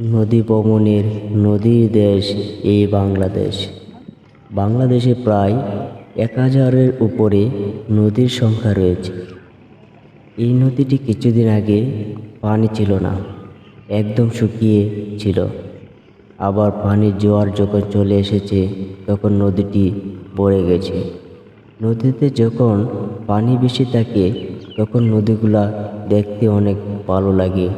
নদী ভ্রমণের নদীর দেশ এই বাংলাদেশ। বাংলাদেশে প্রায় এক হাজারের উপরে নদীর সংখ্যা রয়েছে। এই নদীটি কিছুদিন আগে পানি ছিল না, একদম শুকিয়ে ছিল। আবার পানির জোয়ার যখন চলে এসেছে, তখন নদীটি ভরে গেছে। নদীতে যখন পানি বেশি থাকে, তখন নদীগুলা দেখতে অনেক ভালো লাগে।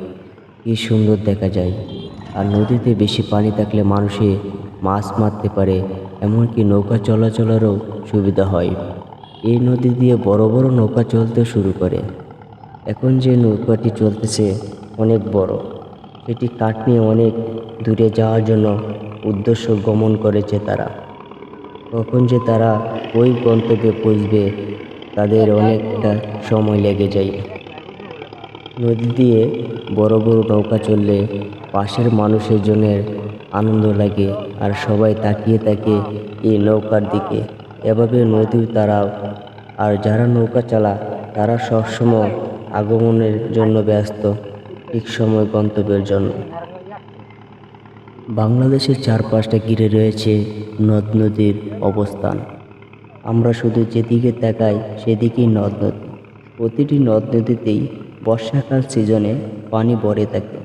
কি সুন্দর দেখা যায়। আর নদীতে বেশি পানি থাকলে মানুষে মাছ মারতে পারে, এমনকি নৌকা চলাচলেরও সুবিধা হয়। এই নদী দিয়ে বড় বড় নৌকা চলতে শুরু করে। এখন যে নৌকাটি চলতেছে অনেক বড়। সেটি কাঠ নিয়ে অনেক দূরে যাওয়ার জন্য উদ্দেশ্য গমন করেছে তারা। কখন যে তারা ওই গন্তব্যে পৌঁছবে, তাদের অনেকটা সময় লেগে যায়। নদী দিয়ে বড় বড় নৌকা চললে পাশের মানুষের জন্য আনন্দ লাগে আর সবাই তাকিয়ে থাকে এই নৌকার দিকে। এভাবে নদীর তারা আর যারা নৌকা চালা তারা সবসময় আগমনের জন্য ব্যস্ত, ঠিক সময় গন্তব্যের জন্য। বাংলাদেশের চারপাশটা ঘিরে রয়েছে নদ নদীর অবস্থান। আমরা শুধু যেদিকে তাকাই, সেদিকেই নদ নদী। প্রতিটি নদ নদীতেই বর্ষাকাল সিজনে পানি ভরে থাকে।